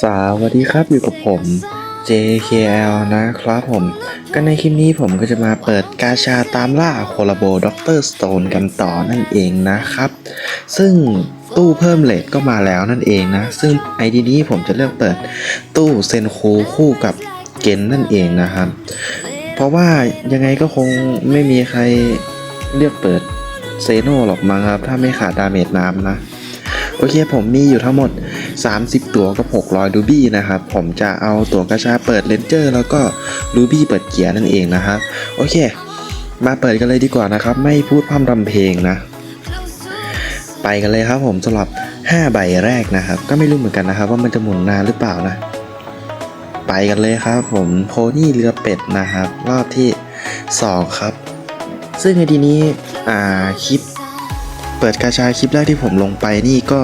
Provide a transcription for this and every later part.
สวัสดีครับอยู่กับผม JKL นะครับผม ก็ในคลิปนี้ผมก็จะมาเปิดกาชาตามล่าโคลาโบด็อกเตอร์สโตนกันต่อนั่นเองนะครับ ซึ่งตู้เพิ่มเลทก็มาแล้วนั่นเองนะ ซึ่งไอดีนี้ผมจะเลือกเปิดตู้เซนคูคู่กับเกนนั่นเองนะครับ เพราะว่ายังไงก็คงไม่มีใครเลือกเปิดเซโนหรอกมั้งครับ ถ้าไม่ขาดดาเมจน้ำนะ โอเคผมมีอยู่ทั้งหมด 30 ตั๋วกับ 600ดูบี้นะครับผมจะเอาตั๋วกระชาเปิดเลนเจอร์แล้วก็ดูบี้เปิดเกียร์นั่นเองนะครับโอเค มาเปิดกันเลยดีกว่านะครับ ไม่พูดพร่ำรำเพลงนะ ไปกันเลยครับผมสำหรับ 5 ใบแรกนะครับ ก็ไม่รู้เหมือนกันนะครับ ว่ามันจะหมุนนานหรือเปล่านะ ไปกันเลยครับ ผมโพนี่เรือเป็ดนะครับ รอบที่ 2 ครับ ซึ่งในทีนี้อ่าคลิป เปิดกาชาคลิปแรกที่ผมลงไปนี่ก็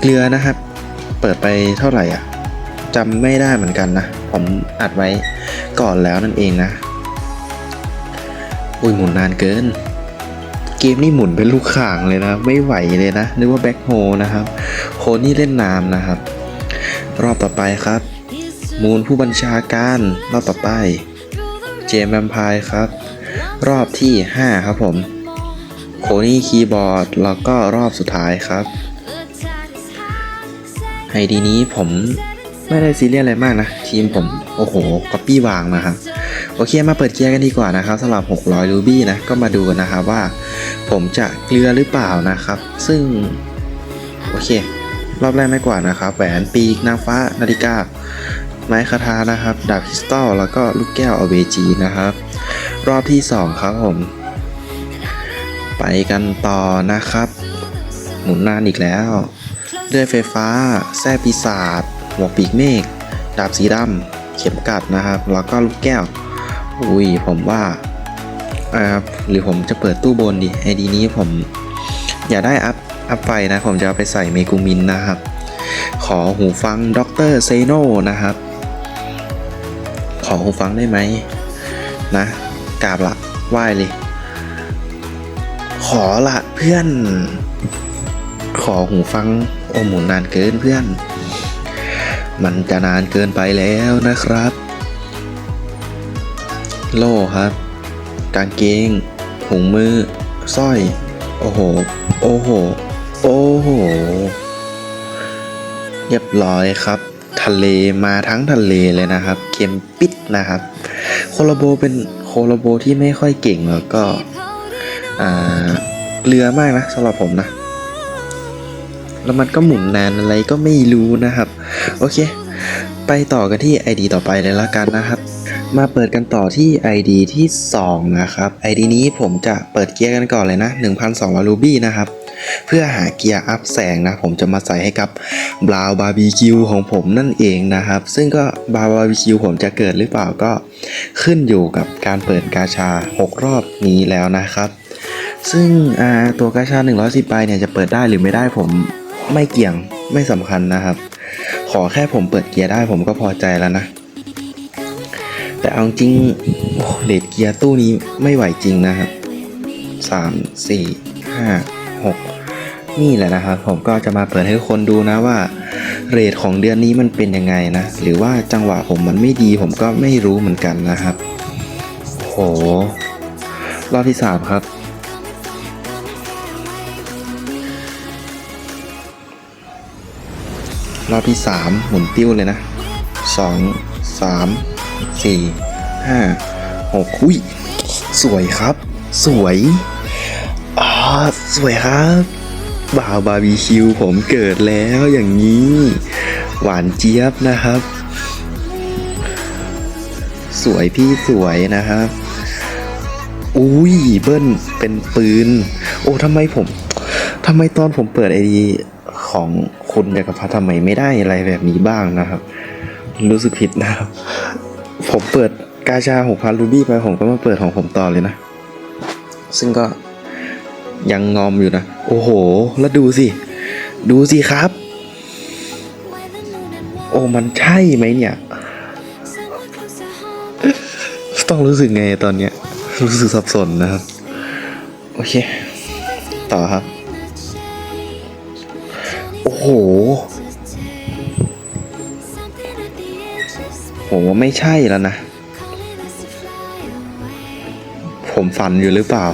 เกลือนะครับ เปิดไปเท่าไหร่อะจำไม่ได้เหมือนกันนะ ผมอัดไว้ก่อนแล้วนั่นเองนะ อุ้ยหมุนนานเกิน เกมนี่หมุนเป็นลูกข่างเลยนะ ไม่ไหวเลยนะ นึกว่าแบ็คโฮนะครับ โคนี่เล่นน้ำนะครับ รอบต่อไปครับ มูลผู้บัญชาการ รอบต่อไป เจมส์แวมพร์ครับ รอบที่ 5 ครับผม โคนี่คีย์บอร์ด แล้วก็รอบสุดท้ายครับ ไอดีนี้ผมไม่ได้ซีเรียสอะไรมากนะ ทีมผม โอ้โหก๊อปปี้วางนะครับ โอเคมาเปิดเกียร์กันดีกว่านะครับสำหรับ 600 รูบี้นะ ก็มาดูกันนะครับว่า ผมจะเกลือหรือเปล่านะครับ ซึ่ง โอเค รอบแรกไม่กว่านะครับ แหวนปีกนางฟ้านาฬิกาไม้คาทานะครับ ดาบคริสตัลแล้วก็ลูกแก้วอเวจีนะครับ รอบที่ 2 ครับผม ไปกันต่อนะครับ หมุนนานอีกแล้วเลื่อยไฟฟ้า แส้ปีศาจหัวปีกเมฆดาบสีดำเข็มกัดนะครับ แล้วก็ลูกแก้ว อุ้ยผมว่าอ่าหรือผมจะเปิดตู้บนดิไอดีนี้ผม อยากได้อัพอัพไฟนะ ผมจะเอาไปใส่เมกูมินนะครับ ขอหูฟังด็อกเตอร์เซโนนะครับ ขอหูฟังได้ไหมนะกราบละไหว้เลย ขอละเพื่อน ขอหูฟังโอ้หมุนนานเกินเพื่อน มันจะนานเกินไปแล้วนะครับ โล่ครับ กางเกงถุงมือสร้อย โอ้โห โอ้โห โอ้โห เรียบร้อยครับ ทะเลมาทั้งทะเลเลยนะครับเค็มปิดนะครับ โคโลโบเป็นโคโลโบที่ไม่ค่อยเก่งแล้วก็ เกลือมากนะสำหรับผมนะ แล้วมันก็หมุนนานอะไรก็ไม่รู้นะครับ โอเค ไปต่อกันที่ ID ต่อไปเลยละกันนะครับ มาเปิดกันต่อที่ ID ที่ 2 นะครับ ID นี้ผมจะเปิดเกียร์กันก่อนเลยนะ 1,200 รูบี้นะครับเพื่อหาเกียร์อัพแสงนะ ผมจะมาใส่ให้กับบราวบาร์บีคิวของผมนั่นเองนะครับ ซึ่งก็บราวบาร์บีคิวผมจะเกิดหรือเปล่าก็ขึ้นอยู่กับการเปิดกาชา 6 รอบนี้แล้วนะครับ ซึ่งตัวกาชา110ใบเนี่ยจะเปิดได้หรือไม่ได้ผมไม่เกี่ยงไม่สำคัญนะครับ ขอแค่ผมเปิดเกียร์ได้ผมก็พอใจแล้วนะ แต่เอาจริงโอ้เลดเกียร์ตู้นี้ไม่ไหวจริงนะครับสามสี่ห้าหกนี่แหละนะครับ ผมก็จะมาเปิดให้ทุกคนดูนะว่าเรทของเดือนนี้มันเป็นยังไงนะ หรือว่าจังหวะผมมันไม่ดีผมก็ไม่รู้เหมือนกันนะครับ โห รอบที่สามครับ รอบที่สามหมุนติ้วเลยนะสองสามสี่ห้าหกอุ้ย สวยครับ สวยอ่าสวยครับบ่าวบาร์บีคิวผมเกิดแล้วอย่างนี้ หวานเจี๊ยบนะครับ สวยพี่สวยนะครับอุ้ยเบิ้ลเป็นปืน โอ้ทำไมผมทำไมตอนผมเปิดไอดี ของคุณจักรพัฒน์ทำไมไม่ได้อะไรแบบนี้บ้างนะครับ รู้สึกผิดนะครับ ผมเปิดกาชาหกพันรูบี้ไปผมก็มาเปิดของผมต่อเลยนะ ซึ่งก็ยังงอมอยู่นะ โอ้โห แล้วดูสิ ดูสิครับ โอ้มันใช่ไหมเนี่ย ต้องรู้สึกไงตอนเนี้ย รู้สึกสับสนนะครับ โอเค ต่อครับ ห ผมว่าไม่ใช่แล้วนะ ผมฝันอยู่หรือเปล่า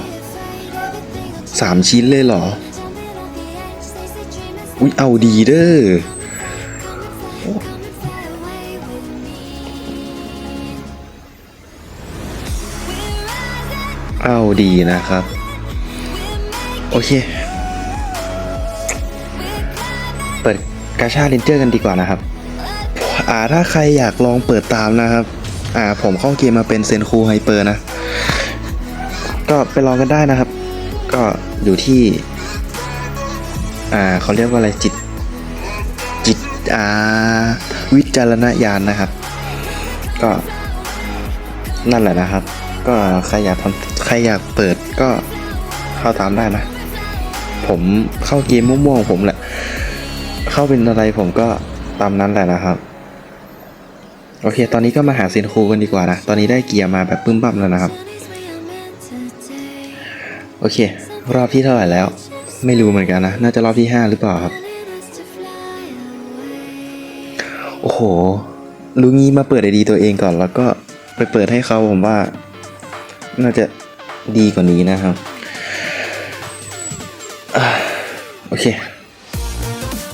สามชิ้นเลยเหรอ อุ๊ย เอาดีเด้อเอาดีนะครับ โอเค กาชาเลนเจอร์กันดีกว่านะครับ อ่าถ้าใครอยากลองเปิดตามนะครับ อ่าผมเข้าเกมมาเป็นเซนคูไฮเปอร์นะ ก็ไปลองกันได้นะครับ ก็อยู่ที่ อ่าเขาเรียกว่าอะไรจิต จิตอ่าวิจารณญาณนะครับ ก็นั่นแหละนะครับ ก็ใครอยากทำใครอยากเปิดก็เข้าตามได้นะ ผมเข้าเกมม่วงๆผมแหละ เข้าเป็นอะไรผมก็ตามนั้นแหละนะครับ โอเค ตอนนี้ก็มาหาเซนคูกันดีกว่านะ ตอนนี้ได้เกียร์มาแบบปึ้มปั้มแล้วนะครับ โอเค รอบที่เท่าไหร่แล้ว ไม่รู้เหมือนกันนะ น่าจะรอบที่ห้าหรือเปล่าครับ โอ้โหรู้งี้มาเปิดไอดีตัวเองก่อนแล้วก็ไปเปิดให้เขาผมว่า น่าจะดีกว่านี้นะครับอโอเค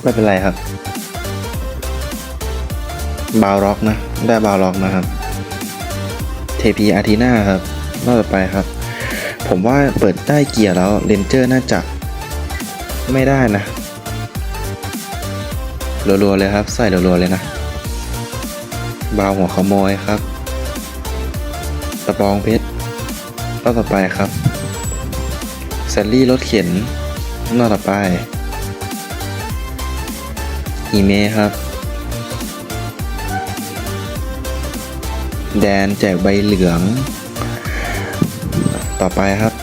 ไม่เป็นไรครับ บาวล็อกนะ ได้บาวล็อกนะครับ เทพีอาทีนาครับรอบต่อไปครับ ผมว่าเปิดได้เกียร์แล้วเรนเจอร์น่าจะ ไม่ได้นะรัวๆเลยครับ ใส่รัวๆเลยนะบาวหัวขโมยครับตะบองเพชรรอบต่อไปครับแซลลี่รถเข็นรอบต่อไป อีเมครับ แดนแจกใบเหลือง ต่อไปครับ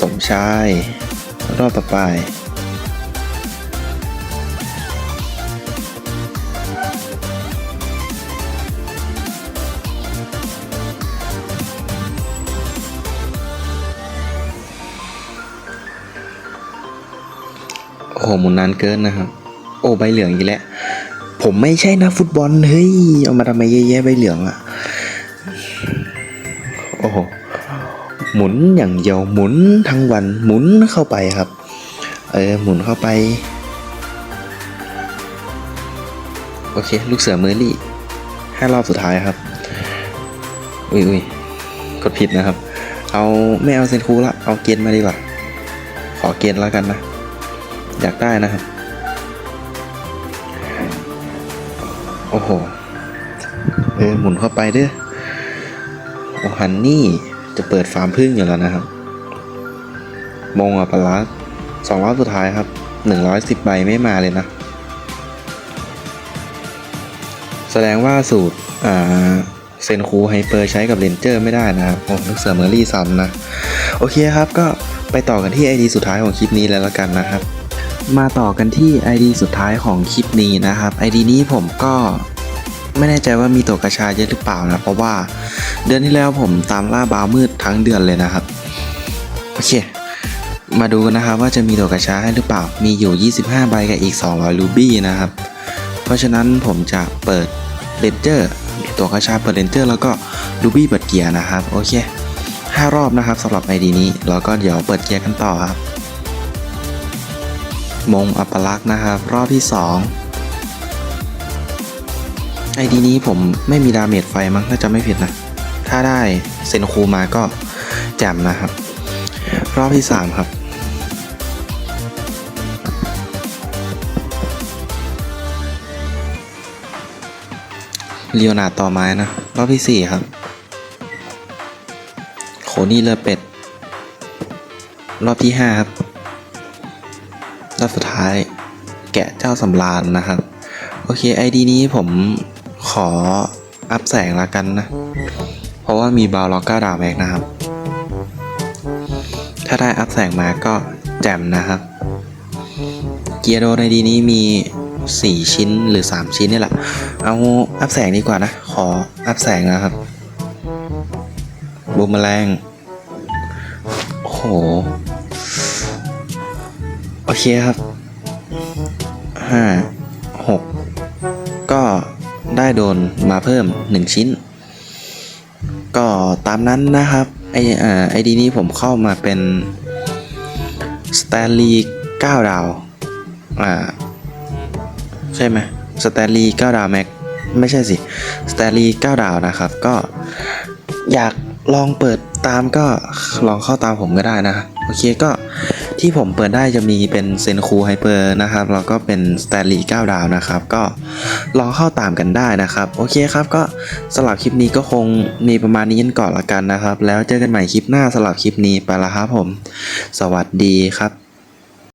สมชาย รอบต่อไป โอ้โหหมุนนานเกินนะครับ โอ้ใบเหลืองอีกแล้วผมไม่ใช่นักฟุตบอลเฮ้ยเอามาทำไมเยอะแยะใบเหลืองอะโอ้โหหมุนอย่างเดียวหมุนทั้งวันหมุนเข้าไปครับ เออหมุนเข้าไป โอเค ลูกเสือเมอร์ลี่ห้ารอบสุดท้ายครับ อุ้ยอุ้ยกดผิดนะครับ เอาไม่เอาเซนคูละเอาเกณฑ์มาดีกว่า ขอเกณฑ์แล้วกันนะ อยากได้นะครับ โอ้โห เออหมุนเข้าไปเด้อโอ้ฮันนี่จะเปิดฟาร์มพึ่งอยู่แล้วนะครับ มงอะปลาร้าสองรอบสุดท้ายครับหนึ่งร้อยสิบใบไม่มาเลยนะ แสดงว่าสูตร อ่าเซนคูไฮเปอร์ใช้กับเลนเจอร์ไม่ได้นะครับโอ้ลูกเสือเมอรี่ซันนะ โอเคครับก็ไปต่อกันที่ ID สุดท้ายของคลิปนี้แล้วละกันนะครับ มาต่อกันที่ ID สุดท้ายของคลิปนี้นะครับ ID นี้ผมก็ไม่แน่ใจว่ามีตัวกระชาเยอะหรือเปล่านะ เพราะว่าเดือนที่แล้วผมตามล่าบาวมืดทั้งเดือนเลยนะครับ โอเค มาดูกันนะครับว่าจะมีตัวกระชาให้หรือเปล่า มีอยู่ 25 ใบกับอีก 200 รูบี้นะครับ เพราะฉะนั้นผมจะเปิดเลนเจอร์ตัวกระชาเปิดเลนเจอร์แล้วก็รูบี้เปิดเกียร์นะครับ โอเค 5 รอบนะครับสำหรับ ID นี้ แล้วก็เดี๋ยวเปิดเกียร์กันต่อครับ มงอัปลักษ์นะครับรอบที่ 2 ไอดีนี้ผมไม่มีดาเมจไฟมั้งถ้าจะไม่ผิดนะ ถ้าได้เซนคูมาก็แจ่มนะครับ รอบที่ 3 ครับเลียวนาต่อไม้นะ รอบที่ 4 ครับ โคนี่เรือเป็ด รอบที่ 5 ครับ รอบสุดท้ายแกะเจ้าสำราญนะครับ โอเค ID นี้ผมขออัพแสงละกันนะ เพราะว่ามีบาวล็อกก้าดาวแม็กนะครับ ถ้าได้อัพแสงมาก็แจ่มนะครับ เกียร์โดในดีนี้มี 4 ชิ้นหรือ 3 ชิ้นนี่แหละ เอาอัพแสงดีกว่านะ ขออัพแสงนะครับบูมแมลงโอ้โห เคครับห้าหกก็ได้โดนมาเพิ่ม 1 ชิ้น ก็ตามนั้นนะครับ ไออ่าไอดีนี้ผมเข้ามาเป็นสแตนลี9ดาว อ่า ใช่ไหมสแตนลี9ดาวแม็ก ไม่ใช่สิสแตนลี9ดาวนะครับ ก็อยาก ลองเปิดตามก็ลองเข้าตามผมก็ได้นะ โอเคก็ที่ผมเปิดได้จะมีเป็นเซนคูไฮเปอร์นะครับแล้วก็เป็นสแตนลี9ดาวนะครับ ก็ลองเข้าตามกันได้นะครับ โอเคครับก็สำหรับคลิปนี้ก็คงมีประมาณนี้กันก่อนละกันนะครับ แล้วเจอกันใหม่คลิปหน้าสำหรับคลิปนี้ไปละครับผม สวัสดีครับ